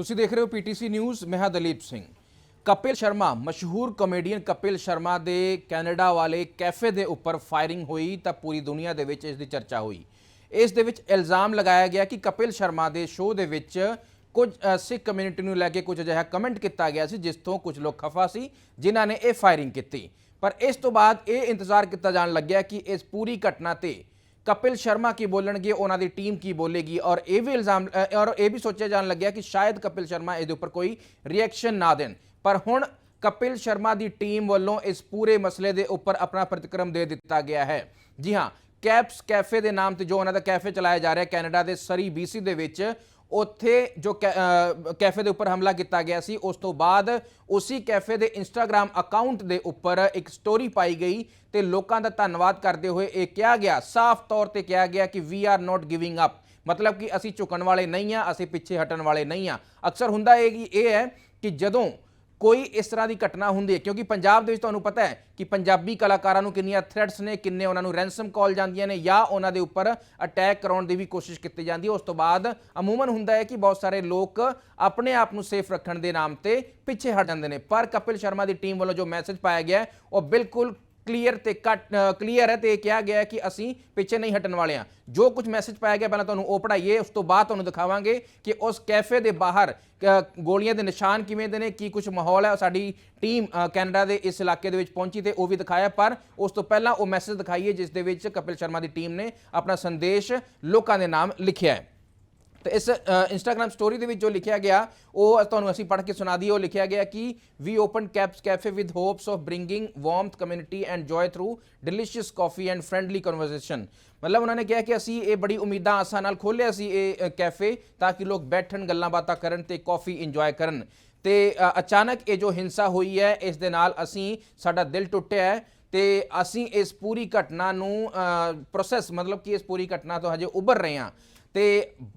ਤੁਸੀਂ ਦੇਖ ਰਹੇ ਹੋ ਪੀਟੀਸੀ ਨਿਊਜ਼, ਮੈਂ ਹਾਂ ਦਲੀਪ ਸਿੰਘ। ਕਪਿਲ ਸ਼ਰਮਾ, ਮਸ਼ਹੂਰ ਕਮੇਡੀਅਨ ਕਪਿਲ ਸ਼ਰਮਾ ਦੇ ਕੈਨੇਡਾ ਵਾਲੇ ਕੈਫੇ ਦੇ ਉੱਪਰ ਫਾਇਰਿੰਗ ਹੋਈ ਤਾਂ ਪੂਰੀ ਦੁਨੀਆ ਦੇ ਵਿੱਚ ਇਸ ਦੀ ਚਰਚਾ ਹੋਈ। ਇਸ ਦੇ ਵਿੱਚ ਇਲਜ਼ਾਮ ਲਗਾਇਆ ਗਿਆ ਕਿ ਕਪਿਲ ਸ਼ਰਮਾ ਦੇ ਸ਼ੋਅ ਦੇ ਵਿੱਚ ਕੁਝ ਸਿੱਖ ਕਮਿਊਨਿਟੀ ਨੂੰ ਲੈ ਕੇ ਕੁਝ ਅਜਿਹਾ ਕਮੈਂਟ ਕੀਤਾ ਗਿਆ ਸੀ, ਜਿਸ ਤੋਂ ਕੁਝ ਲੋਕ ਖਫਾ ਸੀ, ਜਿਨ੍ਹਾਂ ਨੇ ਇਹ ਫਾਇਰਿੰਗ ਕੀਤੀ। ਪਰ ਇਸ ਤੋਂ ਬਾਅਦ ਇਹ ਇੰਤਜ਼ਾਰ ਕੀਤਾ ਜਾਣ ਲੱਗਿਆ ਕਿ ਇਸ ਪੂਰੀ ਘਟਨਾ ਤੇ ਕਪਿਲ ਸ਼ਰਮਾ ਕੀ ਬੋਲਣਗੇ ਉਹਨਾਂ ਦੀ ਟੀਮ ਕੀ ਬੋਲੇਗੀ ਔਰ ਇਹ ਵੀ ਇਲਜ਼ਾਮ ਅ, ਔਰ ਇਹ ਵੀ ਸੋਚਿਆ ਜਾਣ ਲੱਗਿਆ ਕਿ ਸ਼ਾਇਦ ਕਪਿਲ ਸ਼ਰਮਾ ਇਹਦੇ ਉੱਪਰ ਕੋਈ ਰਿਐਕਸ਼ਨ ਨਾ ਦੇਣ। ਪਰ ਹੁਣ ਕਪਿਲ ਸ਼ਰਮਾ ਦੀ ਟੀਮ ਵੱਲੋਂ ਇਸ ਪੂਰੇ ਮਸਲੇ ਦੇ ਉੱਪਰ ਆਪਣਾ ਪ੍ਰਤੀਕਰਮ ਦੇ ਦਿੱਤਾ ਗਿਆ ਹੈ। ਜੀ ਹਾਂ ਕੈਪਸ ਕੈਫੇ ਦੇ ਨਾਮ ਤੇ ਜੋ ਉਹਨਾਂ ਦਾ ਕੈਫੇ ਚਲਾਇਆ ਜਾ ਰਿਹਾ ਕੈਨੇਡਾ ਦੇ ਸਰੀ BC ਦੇ ਵਿੱਚ ਉੱਥੇ ਜੋ ਕੈ- ਕੈਫੇ ਦੇ ਉੱਪਰ ਹਮਲਾ ਕੀਤਾ ਗਿਆ ਸੀ, ਉਸ ਤੋਂ ਬਾਅਦ ਉਸੇ ਕੈਫੇ ਦੇ ਇੰਸਟਾਗ੍ਰam ਅਕਾਊਂਟ ਦੇ ਉੱਪਰ ਇੱਕ ਸਟੋਰੀ ਪਾਈ ਗਈ ਤੇ ਲੋਕਾਂ ਦਾ ਧੰਨਵਾਦ ਕਰਦੇ ਹੋਏ ਇਹ ਕਿਹਾ ਗਿਆ। ਸਾਫ਼ ਤੌਰ ਤੇ ਕਿਹਾ ਗਿਆ ਕਿ we are not giving up ਮਤਲਬ ਕਿ ਅਸੀਂ ਝੁਕਣ ਵਾਲੇ ਨਹੀਂ ਆ, ਅਸੀਂ ਪਿੱਛੇ ਹਟਣ ਵਾਲੇ ਨਹੀਂ ਆ। ਅਕਸਰ ਹੁੰਦਾ ਇਹ ਇਹ ਹੈ ਕਿ ਜਦੋਂ ਕੋਈ ਇਸ ਤਰ੍ਹਾਂ ਦੀ ਘਟਨਾ ਹੁੰਦੀ ਹੈ? ਕਿਉਂਕਿ ਪੰਜਾਬ ਦੇ ਵਿੱਚ ਤੁਹਾਨੂੰ ਪਤਾ ਹੈ ਕਿ ਪੰਜਾਬੀ ਕਲਾਕਾਰਾਂ ਨੂੰ ਕਿੰਨੀਆਂ ਥ੍ਰੈਟਸ ਨੇ, ਕਿੰਨੇ ਉਹਨਾਂ ਨੂੰ ਰੈਂਸਮ ਕਾਲ ਜਾਂਦੀਆਂ ਨੇ ਜਾਂ ਉਹਨਾਂ ਦੇ ਉੱਪਰ ਅਟੈਕ ਕਰਾਉਣ ਦੀ ਵੀ ਕੋਸ਼ਿਸ਼ ਕੀਤੀ ਜਾਂਦੀ ਹੈ। ਉਸ ਤੋਂ ਬਾਅਦ ਅਮੂਮਨ ਹੁੰਦਾ ਹੈ ਕਿ ਬਹੁਤ ਸਾਰੇ ਲੋਕ ਆਪਣੇ ਆਪ ਨੂੰ ਸੇਫ ਰੱਖਣ ਦੇ ਨਾਮ ਤੇ ਪਿੱਛੇ ਹਟ ਜਾਂਦੇ ਨੇ। ਪਰ ਕਪਿਲ ਸ਼ਰਮਾ ਦੀ ਟੀਮ ਵੱਲੋਂ ਜੋ ਮੈਸੇਜ ਪਾਇਆ ਗਿਆ ਉਹ ਬਿਲਕੁਲ ਕਲੀਅਰ ਤੇ ਕੱਟ ਕਲੀਅਰ ਹੈ ਤੇ ਇਹ ਕਿਹਾ ਗਿਆ ਕਿ ਅਸੀਂ ਪਿੱਛੇ ਨਹੀਂ ਹਟਣ ਵਾਲੇ ਹਾਂ। ਜੋ ਕੁਝ ਮੈਸੇਜ ਪਾਇਆ ਗਿਆ, ਪਹਿਲਾਂ ਤੁਹਾਨੂੰ ਉਹ ਪੜਾਈਏ ਉਸ ਤੋਂ ਬਾਅਦ ਤੁਹਾਨੂੰ ਦਿਖਾਵਾਂਗੇ ਕਿ ਉਸ ਕੈਫੇ ਦੇ ਬਾਹਰ ਗੋਲੀਆਂ ਦੇ ਨਿਸ਼ਾਨ ਕਿਵੇਂ ਦੇ ਨੇ, ਕੀ ਕੁਝ ਮਾਹੌਲ ਹੈ, ਸਾਡੀ ਟੀਮ ਕੈਨੇਡਾ ਦੇ ਇਸ ਇਲਾਕੇ ਦੇ ਵਿੱਚ ਪਹੁੰਚੀ ਤੇ ਉਹ ਵੀ ਦਿਖਾਇਆ, ਪਰ ਉਸ ਤੋਂ ਪਹਿਲਾਂ ਉਹ ਮੈਸੇਜ ਦਿਖਾਈਏ, ਜਿਸ ਦੇ ਵਿੱਚ ਕਪਿਲ ਸ਼ਰਮਾ ਦੀ ਟੀਮ ਨੇ ਆਪਣਾ ਸੰਦੇਸ਼ ਲੋਕਾਂ ਦੇ ਨਾਮ ਲਿਖਿਆ ਹੈ। ਤੇ ਇਸ ਇੰਸਟਾਗ੍ਰam ਸਟੋਰੀ ਦੇ ਵਿੱਚ ਜੋ ਲਿਖਿਆ ਗਿਆ, ਉਹ ਤੁਹਾਨੂੰ ਅਸੀਂ ਪੜ੍ਹ ਕੇ ਸੁਣਾ ਦਈਏ। ਉਹ ਲਿਖਿਆ ਗਿਆ ਕਿ we open Kap's cafe with hopes of bringing warmth community and joy through delicious coffee and friendly conversation ਮਤਲਬ ਉਹਨਾਂ ਨੇ ਕਿਹਾ ਕਿ ਅਸੀਂ ਇਹ ਬੜੀ ਉਮੀਦਾਂ ਆਸਾਂ ਨਾਲ ਖੋਲ੍ਹਿਆ ਸੀ ਇਹ ਕੈਫੇ ਤਾਂ ਕਿ ਲੋਕ ਬੈਠਣ, ਗੱਲਾਂ ਬਾਤਾਂ ਕਰਨ ਤੇ ਕਾਫੀ ਇੰਜੋਏ ਕਰਨ। ਤੇ ਅਚਾਨਕ ਇਹ ਜੋ ਹਿੰਸਾ ਹੋਈ ਹੈ, ਇਸ ਦੇ ਨਾਲ ਅਸੀਂ, ਸਾਡਾ ਦਿਲ ਟੁੱਟਿਆ ਹੈ ਤੇ ਅਸੀਂ ਇਸ ਪੂਰੀ ਘਟਨਾ ਨੂੰ ਪ੍ਰੋਸੈਸ ਮਤਲਬ ਕਿ ਇਸ ਪੂਰੀ ਘਟਨਾ ਤੋਂ ਹਜੇ ਉੱਭਰ ਰਹੇ ਹਾਂ। ਤੇ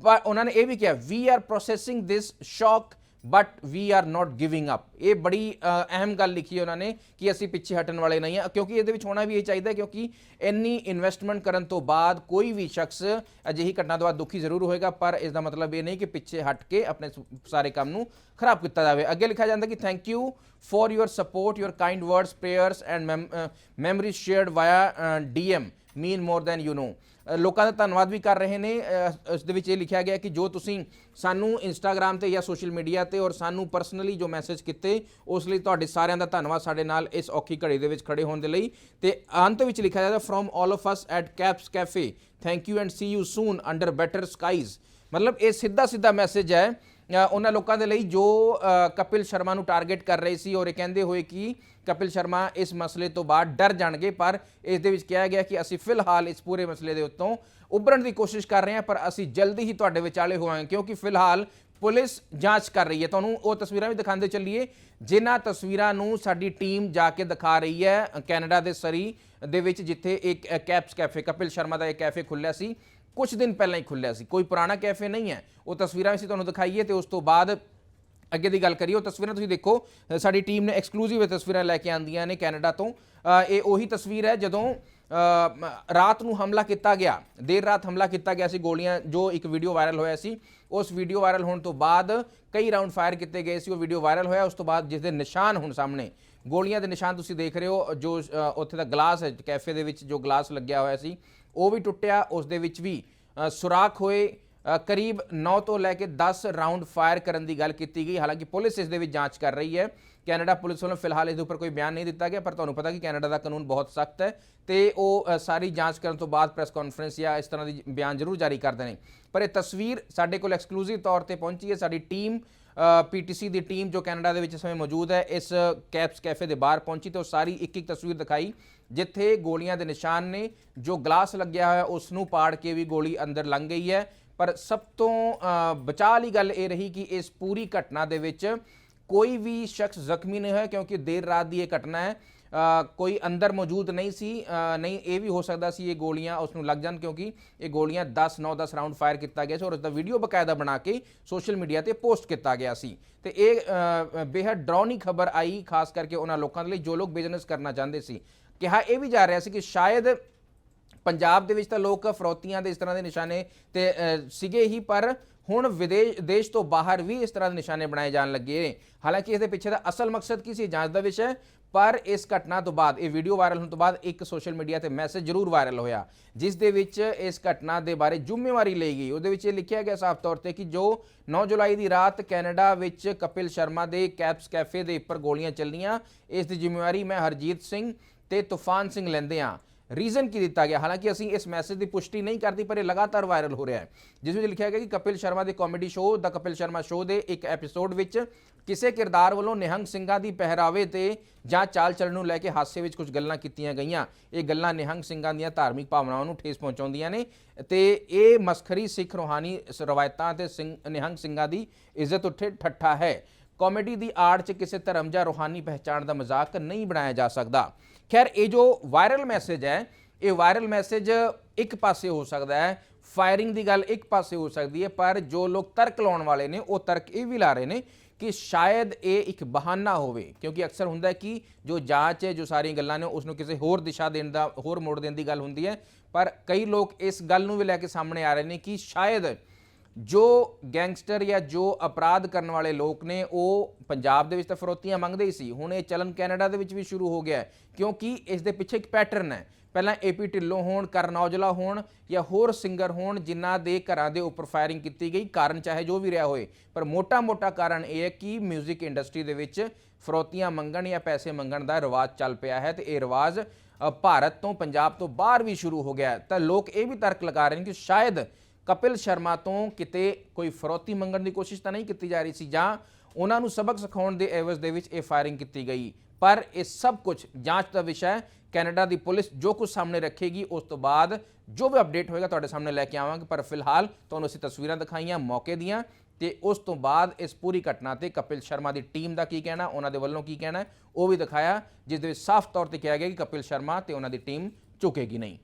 ਬ- ਉਹਨਾਂ ਨੇ ਇਹ ਵੀ ਕਿਹਾ ਵੀ are processing this shock but we are not giving up ਇਹ ਬੜੀ ਅਹਿਮ ਗੱਲ ਲਿਖੀ ਹੈ ਉਹਨਾਂ ਨੇ ਕਿ ਅਸੀਂ ਪਿੱਛੇ ਹਟਣ ਵਾਲੇ ਨਹੀਂ ਹਾਂ, ਕਿਉਂਕਿ ਇਹਦੇ ਵਿੱਚ ਹੋਣਾ ਵੀ ਇਹ ਚਾਹੀਦਾ ਕਿਉਂਕਿ ਇੰਨੀ ਇਨਵੈਸਟਮੈਂਟ ਕਰਨ ਤੋਂ ਬਾਅਦ ਕੋਈ ਵੀ ਸ਼ਖਸ ਅਜਿਹੀ ਘਟਨਾ ਤੋਂ ਬਾਅਦ ਦੁਖੀ ਜ਼ਰੂਰ ਹੋਏਗਾ, ਪਰ ਇਸ ਦਾ ਮਤਲਬ ਇਹ ਨਹੀਂ ਕਿ ਪਿੱਛੇ ਹਟ ਕੇ ਆਪਣੇ ਸ- ਸਾਰੇ ਕੰਮ ਨੂੰ ਖਰਾਬ ਕੀਤਾ ਜਾਵੇ। ਅੱਗੇ ਲਿਖਿਆ ਜਾਂਦਾ ਕਿ thank you for your support your kind words prayers and memories shared via DM mean more than you know ਲੋਕਾਂ ਦਾ ਧੰਨਵਾਦ ਵੀ ਕਰ ਰਹੇ ਨੇ। ਇਸ ਦੇ ਵਿੱਚ ਇਹ ਲਿਖਿਆ ਗਿਆ ਕਿ ਜੋ ਤੁਸੀਂ ਸਾਨੂੰ ਇੰਸਟਾਗ੍ਰam ਤੇ ਜਾਂ ਸੋਸ਼ਲ ਮੀਡੀਆ ਤੇ ਔਰ ਸਾਨੂੰ ਪਰਸਨਲੀ ਜੋ ਮੈਸੇਜ ਕੀਤੇ, ਉਸ ਲਈ ਤੁਹਾਡੇ ਸਾਰਿਆਂ ਦਾ ਧੰਨਵਾਦ ਸਾਡੇ ਨਾਲ ਇਸ ਔਖੀ ਘੜੀ ਦੇ ਵਿੱਚ ਖੜੇ ਹੋਣ ਦੇ ਲਈ। ਤੇ ਅੰਤ ਵਿੱਚ ਲਿਖਿਆ ਜਾਂਦਾ from all of us at Kap's cafe thank you and see you soon under better skies ਮਤਲਬ ਇਹ ਸਿੱਧਾ ਸਿੱਧਾ ਮੈਸੇਜ ਹੈ ਉਹਨਾਂ ਲੋਕਾਂ ਦੇ ਲਈ ਜੋ ਕਪਿਲ ਸ਼ਰਮਾ ਨੂੰ ਟਾਰਗੇਟ ਕਰ ਰਹੇ ਸੀ ਔਰ ਇਹ ਕਹਿੰਦੇ ਹੋਏ ਕਿ ਕਪਿਲ ਸ਼ਰਮਾ ਇਸ ਮਸਲੇ ਤੋਂ ਬਾਅਦ ਡਰ ਜਾਣਗੇ, ਪਰ ਇਸ ਦੇ ਵਿੱਚ ਕਿਹਾ ਗਿਆ ਕਿ ਅਸੀਂ ਫਿਲਹਾਲ ਇਸ ਪੂਰੇ ਮਸਲੇ ਦੇ ਉੱਤੋਂ ਉੱਭਰਨ ਦੀ ਕੋਸ਼ਿਸ਼ ਕਰ ਰਹੇ ਹਾਂ, ਪਰ ਅਸੀਂ ਜਲਦੀ ਹੀ ਤੁਹਾਡੇ ਵਿਚਾਲੇ ਹੋਵਾਂਗੇ, ਕਿਉਂਕਿ ਫਿਲਹਾਲ ਪੁਲਿਸ ਜਾਂਚ ਕਰ ਰਹੀ ਹੈ। ਤੁਹਾਨੂੰ ਉਹ ਤਸਵੀਰਾਂ ਵੀ ਦਿਖਾਉਂਦੇ ਚੱਲੀਏ, ਜਿਨ੍ਹਾਂ ਤਸਵੀਰਾਂ ਨੂੰ ਸਾਡੀ ਟੀਮ ਜਾ ਕੇ ਦਿਖਾ ਰਹੀ ਹੈ, ਕੈਨੇਡਾ ਦੇ ਸਰੀ ਦੇ ਵਿੱਚ, ਜਿੱਥੇ ਇੱਕ ਕੈਪਸ ਕੈਫੇ, ਕਪਿਲ ਸ਼ਰਮਾ ਦਾ ਇਹ ਕੈਫੇ ਖੁੱਲਿਆ ਸੀ। ਕੁਝ ਦਿਨ ਪਹਿਲਾਂ ਹੀ ਖੁੱਲਿਆ ਸੀ। ਕੋਈ ਪੁਰਾਣਾ ਕੈਫੇ ਨਹੀਂ ਹੈ। ਉਹ ਤਸਵੀਰਾਂ ਅਸੀਂ ਤੁਹਾਨੂੰ ਦਿਖਾਈਏ ਤੇ ਉਸ ਤੋਂ ਬਾਅਦ ਅੱਗੇ ਦੀ ਗੱਲ ਕਰੀਏ, ਉਹ ਤਸਵੀਰਾਂ ਤੁਸੀਂ ਦੇਖੋ ਸਾਡੀ ਟੀਮ ਨੇ ਐਕਸਕਲੂਸਿਵ ਤਸਵੀਰਾਂ ਲੈ ਕੇ ਆਂਦੀਆਂ ਨੇ ਕੈਨੇਡਾ ਤੋਂ। ਇਹ ਉਹੀ ਤਸਵੀਰ ਹੈ ਜਦੋਂ ਰਾਤ ਨੂੰ ਹਮਲਾ ਕੀਤਾ ਗਿਆ। ਦੇਰ ਰਾਤ ਹਮਲਾ ਕੀਤਾ ਗਿਆ ਸੀ ਗੋਲੀਆਂ, ਜੋ ਇੱਕ ਵੀਡੀਓ ਵਾਇਰਲ ਹੋਇਆ ਸੀ। ਉਸ ਵੀਡੀਓ ਵਾਇਰਲ ਹੋਣ ਤੋਂ ਬਾਅਦ ਕਈ ਰਾਉਂਡ ਫਾਇਰ ਕੀਤੇ ਗਏ ਸੀ। ਉਹ ਵੀਡੀਓ ਵਾਇਰਲ ਹੋਇਆ, ਉਸ ਤੋਂ ਬਾਅਦ ਜਿਸ ਦੇ ਨਿਸ਼ਾਨ ਹੁਣ ਸਾਹਮਣੇ। ਗੋਲੀਆਂ ਦੇ ਨਿਸ਼ਾਨ ਤੁਸੀਂ ਦੇਖ ਰਹੇ ਹੋ, ਜੋ ਉੱਥੇ ਦਾ ਗਲਾਸ ਹੈ, ਕੈਫੇ ਦੇ ਵਿੱਚ ਜੋ ਗਲਾਸ ਲੱਗਿਆ ਹੋਇਆ ਸੀ। ਉਹ ਵੀ ਟੁੱਟਿਆ, ਉਸ ਦੇ ਵਿੱਚ ਵੀ ਸੁਰਾਖ ਹੋਏ ਕਰੀਬ 9 ਤੋਂ ਲੈ ਕੇ 10 ਰਾਉਂਡ ਫਾਇਰ ਕਰਨ ਦੀ ਗੱਲ ਕੀਤੀ ਗਈ। ਹਾਲਾਂਕਿ ਪੁਲਿਸ ਇਸ ਦੇ ਵਿੱਚ ਜਾਂਚ ਕਰ ਰਹੀ ਹੈ। ਕੈਨੇਡਾ ਪੁਲਿਸ ਵੱਲੋਂ ਫਿਲਹਾਲ ਇਸ ਦੇ ਉੱਪਰ ਕੋਈ ਬਿਆਨ ਨਹੀਂ ਦਿੱਤਾ ਗਿਆ, ਪਰ ਤੁਹਾਨੂੰ ਪਤਾ ਕਿ ਕੈਨੇਡਾ ਦਾ ਕਾਨੂੰਨ ਬਹੁਤ ਸਖਤ ਹੈ ਤੇ ਉਹ ਸਾਰੀ ਜਾਂਚ ਕਰਨ ਤੋਂ ਬਾਅਦ ਪ੍ਰੈਸ ਕਾਨਫਰੰਸ ਜਾਂ ਇਸ ਤਰ੍ਹਾਂ ਦੀ ਬਿਆਨ ਜ਼ਰੂਰ ਜਾਰੀ ਕਰਦੇ ਨੇ। ਪਰ ਇਹ ਤਸਵੀਰ ਸਾਡੇ ਕੋਲ ਐਕਸਕਲੂਸਿਵ ਤੌਰ ਤੇ ਪਹੁੰਚੀ ਹੈ। ਸਾਡੀ ਟੀਮ ਪੀਟੀਸੀ ਦੀ ਟੀਮ ਜੋ ਕੈਨੇਡਾ ਦੇ ਵਿੱਚ ਇਸ ਸਮੇਂ ਮੌਜੂਦ ਹੈ, ਇਸ ਕੈਪਸ ਕੈਫੇ ਦੇ ਬਾਹਰ ਪਹੁੰਚੀ ਤੇ ਉਹ ਸਾਰੀ ਇੱਕ ਇੱਕ ਤਸਵੀਰ ਦਿਖਾਈ, ਜਿੱਥੇ ਗੋਲੀਆਂ ਦੇ ਨਿਸ਼ਾਨ ਨੇ, ਜੋ ਗਲਾਸ ਲੱਗਿਆ ਹੋਇਆ ਉਸ ਨੂੰ ਪਾੜ ਕੇ ਵੀ ਗੋਲੀ ਅੰਦਰ ਲੰਘ ਗਈ ਹੈ। ਪਰ ਸਭ ਤੋਂ ਬਚਾਅ ਵਾਲੀ ਗੱਲ ਇਹ ਰਹੀ ਕਿ ਇਸ ਪੂਰੀ ਘਟਨਾ ਦੇ ਵਿੱਚ ਕੋਈ ਵੀ ਸ਼ਖਸ ਜ਼ਖਮੀ ਨਹੀਂ ਹੋਇਆ, ਕਿਉਂਕਿ ਦੇਰ ਰਾਤ ਦੀ ਇਹ ਘਟਨਾ ਹੈ। ਕੋਈ ਅੰਦਰ ਮੌਜੂਦ ਨਹੀਂ ਸੀ ਨਹੀਂ, ਇਹ ਵੀ ਹੋ ਸਕਦਾ ਸੀ ਇਹ ਗੋਲੀਆਂ ਉਸ ਨੂੰ ਲੱਗ ਜਾਣ ਕਿਉਂਕਿ ਇਹ ਗੋਲੀਆਂ 10 9 10 ਰਾਉਂਡ ਫਾਇਰ ਕੀਤਾ ਗਿਆ ਸੀ ਔਰ ਉਸ ਦਾ ਵੀਡੀਓ ਬਕਾਇਦਾ ਬਣਾ ਕੇ ਸੋਸ਼ਲ ਮੀਡੀਆ ਤੇ ਪੋਸਟ ਕੀਤਾ ਗਿਆ ਸੀ। ਤੇ ਇਹ ਬੇਹੱਦ ਡਰਾਉਣੀ ਖਬਰ ਆਈ, ਖਾਸ ਕਰਕੇ ਉਹਨਾਂ ਲੋਕਾਂ ਦੇ ਲਈ ਜੋ ਲੋਕ ਬਿਜ਼ਨਸ ਕਰਨਾ ਚਾਹੁੰਦੇ ਸੀ। ਕਿਹਾ ਇਹ ਵੀ ਜਾ ਰਿਹਾ ਸੀ ਕਿ ਸ਼ਾਇਦ ਪੰਜਾਬ ਦੇ ਵਿੱਚ ਤਾਂ ਲੋਕ ਫਰੋਤੀਆਂ ਦੇ ਇਸ ਤਰ੍ਹਾਂ ਦੇ ਨਿਸ਼ਾਨੇ ਤੇ ਸੀਗੇ ਹੀ, ਪਰ ਹੁਣ ਵਿਦੇਸ਼, ਦੇਸ਼ ਤੋਂ ਬਾਹਰ ਵੀ ਇਸ ਤਰ੍ਹਾਂ ਦੇ ਨਿਸ਼ਾਨੇ ਬਣਾਏ ਜਾਣ ਲੱਗੇ ਨੇ। ਹਾਲਾਂਕਿ ਇਸ ਦੇ ਪਿੱਛੇ ਦਾ ਅਸਲ ਮਕਸਦ ਕੀ ਸੀ, ਜਾਂਚ ਦਾ ਵਿਸ਼ਾ ਪਰ ਇਸ ਘਟਨਾ ਤੋਂ ਬਾਅਦ, ਇਹ ਵੀਡੀਓ ਵਾਇਰਲ ਹੋਣ ਤੋਂ ਬਾਅਦ ਇੱਕ ਸੋਸ਼ਲ ਮੀਡੀਆ ਤੇ ਮੈਸੇਜ ਜ਼ਰੂਰ ਵਾਇਰਲ ਹੋਇਆ, ਜਿਸ ਦੇ ਵਿੱਚ ਇਸ ਘਟਨਾ ਦੇ ਬਾਰੇ ਜ਼ਿੰਮੇਵਾਰੀ ਲਈ ਗਈ। ਉਹਦੇ ਵਿੱਚ ਇਹ ਲਿਖਿਆ ਗਿਆ ਸਾਫ਼ ਤੌਰ ਤੇ ਕਿ ਜੋ 9 ਜੁਲਾਈ ਦੀ ਰਾਤ ਕੈਨੇਡਾ ਵਿੱਚ ਕਪਿਲ ਸ਼ਰਮਾ ਦੇ ਕੈਪਸ ਕੈਫੇ ਦੇ ਉੱਪਰ ਗੋਲੀਆਂ ਚੱਲੀਆਂ ਇਸ ਦੀ ਜ਼ਿੰਮੇਵਾਰੀ ਮੈਂ ਹਰਜੀਤ ਸਿੰਘ ਤੇ ਤੂਫਾਨ ਸਿੰਘ ਲੈਂਦੇ ਹਾਂ। ਰੀਜ਼ਨ ਕੀ ਦਿੱਤਾ ਗਿਆ? ਹਾਲਾਂਕਿ ਅਸੀਂ ਇਸ ਮੈਸੇਜ ਦੀ ਪੁਸ਼ਟੀ ਨਹੀਂ ਕਰਦੀ, ਪਰ ਇਹ ਲਗਾਤਾਰ ਵਾਇਰਲ ਹੋ ਰਿਹਾ ਹੈ। ਜਿਸ ਵਿੱਚ ਲਿਖਿਆ ਗਿਆ ਕਿ ਕਪਿਲ ਸ਼ਰਮਾ ਦੇ ਕਾਮੇਡੀ ਸ਼ੋਅ ਦਾ ਕਪਿਲ ਸ਼ਰਮਾ ਸ਼ੋਅ ਦੇ ਇੱਕ ਐਪੀਸੋਡ ਵਿੱਚ ਕਿਸੇ ਕਿਰਦਾਰ ਵੱਲੋਂ ਨਿਹੰਗ ਸਿੰਘਾਂ ਦੀ ਪਹਿਰਾਵੇ ਤੇ ਜਾਂ ਚਾਲ ਚੱਲਣ ਨੂੰ ਲੈ ਕੇ ਹਾਸੇ ਵਿੱਚ ਕੁਝ ਗੱਲਾਂ ਕੀਤੀਆਂ ਗਈਆਂ। ਇਹ ਗੱਲਾਂ ਨਿਹੰਗ ਸਿੰਘਾਂ ਦੀਆਂ ਧਾਰਮਿਕ ਭਾਵਨਾਵਾਂ ਨੂੰ ਠੇਸ ਪਹੁੰਚਾਉਂਦੀਆਂ ਨੇ ਤੇ ਇਹ ਮਸਖਰੀ ਸਿੱਖ ਰੋਹਾਨੀ ਸ- ਰਵਾਇਤਾਂ ਤੇ ਸਿੰਘ ਨਿਹੰਗ ਸਿੰਘਾਂ ਦੀ ਇੱਜ਼ਤ ਉੱਤੇ ਠੱਠਾ ਹੈ। ਕਾਮੇਡੀ ਦੀ ਆੜ 'ਚ ਕਿਸੇ ਧਰਮ ਜਾਂ ਰੋਹਾਨੀ ਪਹਿਚਾਣ ਦਾ ਮਜ਼ਾਕ ਨਹੀਂ ਬਣਾਇਆ ਜਾ ਸਕਦਾ। ਖੈਰ, ਇਹ ਜੋ ਵਾਇਰਲ ਮੈਸੇਜ ਹੈ, ਇਹ ਵਾਇਰਲ ਮੈਸੇਜ ਇੱਕ ਪਾਸੇ ਹੋ ਸਕਦਾ ਹੈ, ਫਾਇਰਿੰਗ ਦੀ ਗੱਲ ਇੱਕ ਪਾਸੇ ਹੋ ਸਕਦੀ ਹੈ, ਪਰ ਜੋ ਲੋਕ ਤਰਕ ਲਾਉਣ ਵਾਲੇ ਨੇ, ਉਹ ਤਰਕ ਇਹ ਵੀ ਲਾ ਰਹੇ ਨੇ ਕਿ ਸ਼ਾਇਦ ਇਹ ਇੱਕ ਬਹਾਨਾ ਹੋਵੇ। ਕਿਉਂਕਿ ਅਕਸਰ ਹੁੰਦਾ ਹੈ ਕਿ ਜੋ ਜਾਂਚ ਹੈ, ਜੋ ਸਾਰੀਆਂ ਗੱਲਾਂ ਨੇ ਉਸ ਨੂੰ ਕਿਸੇ ਹੋਰ ਦਿਸ਼ਾ ਦੇਣ ਦਾ, ਹੋਰ ਮੋੜ ਦੇਣ ਦੀ ਗੱਲ ਹੁੰਦੀ ਹੈ। ਪਰ ਕਈ ਲੋਕ ਇਸ ਗੱਲ ਨੂੰ ਵੀ ਲੈ ਕੇ ਸਾਹਮਣੇ ਆ ਰਹੇ ਨੇ ਕਿ ਸ਼ਾਇਦ ਜੋ ਗੈਂਗਸਟਰ ਜਾਂ ਜੋ ਅਪਰਾਧ ਕਰਨ ਵਾਲੇ ਲੋਕ ਨੇ, ਉਹ ਪੰਜਾਬ ਦੇ ਵਿੱਚ ਤਾਂ ਫਰੋਤੀਆਂ ਮੰਗਦੇ ਹੀ ਸੀ। ਹੁਣ ਇਹ ਚਲਨ ਕੈਨੇਡਾ ਦੇ ਵਿੱਚ ਵੀ ਸ਼ੁਰੂ ਹੋ ਗਿਆ ਕਿਉਂਕਿ ਇਸ ਦੇ ਪਿੱਛੇ ਇੱਕ ਪੈਟਰਨ ਹੈ। ਪਹਿਲਾਂ ਏਪੀ ਢਿੱਲੋਂ ਹੋਣ, ਕਰਨ ਔਜਲਾ ਹੋਣ ਜਾਂ ਹੋਰ ਸਿੰਗਰ ਹੋਣ, ਜਿਨ੍ਹਾਂ ਦੇ ਘਰਾਂ ਦੇ ਉੱਪਰ ਫਾਇਰਿੰਗ ਕੀਤੀ ਗਈ, ਕਾਰਨ ਚਾਹੇ ਜੋ ਵੀ ਰਿਹਾ ਹੋਏ। ਪਰ ਮੋਟਾ-ਮੋਟਾ ਕਾਰਨ ਇਹ ਹੈ ਕਿ 뮤직 ਇੰਡਸਟਰੀ ਦੇ ਵਿੱਚ ਫਰੋਤੀਆਂ ਮੰਗਣ ਜਾਂ ਪੈਸੇ ਮੰਗਣ ਦਾ ਰਿਵਾਜ ਚੱਲ ਪਿਆ ਹੈ ਤੇ ਇਹ ਰਿਵਾਜ ਭਾਰਤ ਤੋਂ ਪੰਜਾਬ ਤੋਂ ਬਾਹਰ ਵੀ ਸ਼ੁਰੂ ਹੋ ਗਿਆ ਤਾਂ ਲੋਕ ਇਹ ਵੀ ਤਰਕ ਲਗਾ ਰਹੇ ਨੇ ਕਿ ਸ਼ਾਇਦ ਕਪਿਲ ਸ਼ਰਮਾ ਤੋਂ ਕਿਤੇ ਕੋਈ ਫਰੋਤੀ ਮੰਗਣ ਦੀ ਕੋਸ਼ਿਸ਼ ਤਾਂ ਨਹੀਂ ਕੀਤੀ ਜਾ ਰਹੀ ਸੀ, ਜਾਂ ਉਹਨਾਂ ਨੂੰ ਸਬਕ ਸਿਖਾਉਣ ਦੇ ਐਵਜ਼ ਦੇ ਵਿੱਚ ਇਹ ਫਾਇਰਿੰਗ ਕੀਤੀ ਗਈ। ਪਰ ਇਹ ਸਭ ਕੁਝ ਜਾਂਚ ਦਾ ਵਿਸ਼ਾ ਹੈ। ਕੈਨੇਡਾ ਦੀ ਪੁਲਿਸ ਜੋ ਕੁਝ ਸਾਹਮਣੇ ਰੱਖੇਗੀ, ਉਸ ਤੋਂ ਬਾਅਦ ਜੋ ਵੀ ਅਪਡੇਟ ਹੋਏਗਾ ਤੁਹਾਡੇ ਸਾਹਮਣੇ ਲੈ ਕੇ ਆਵਾਂਗੇ। ਪਰ ਫਿਲਹਾਲ ਤੁਹਾਨੂੰ ਅਸੀਂ ਤਸਵੀਰਾਂ ਦਿਖਾਈਆਂ ਮੌਕੇ ਦੀਆਂ ਤੇ ਉਸ ਤੋਂ ਬਾਅਦ ਇਸ ਪੂਰੀ ਘਟਨਾ ਤੇ ਕਪਿਲ ਸ਼ਰਮਾ ਦੀ ਟੀਮ ਦਾ ਕੀ ਕਹਿਣਾ, ਉਹਨਾਂ ਦੇ ਵੱਲੋਂ ਕੀ ਕਹਿਣਾ ਉਹ ਵੀ ਦਿਖਾਇਆ, ਜਿਸ ਦੇ ਵਿੱਚ ਸਾਫ਼ ਤੌਰ ਤੇ ਕਿਹਾ ਗਿਆ ਕਿ ਕਪਿਲ ਸ਼ਰਮਾ ਤੇ ਉਹਨਾਂ ਦੀ ਟੀਮ ਝੁਕੇਗੀ ਨਹੀਂ।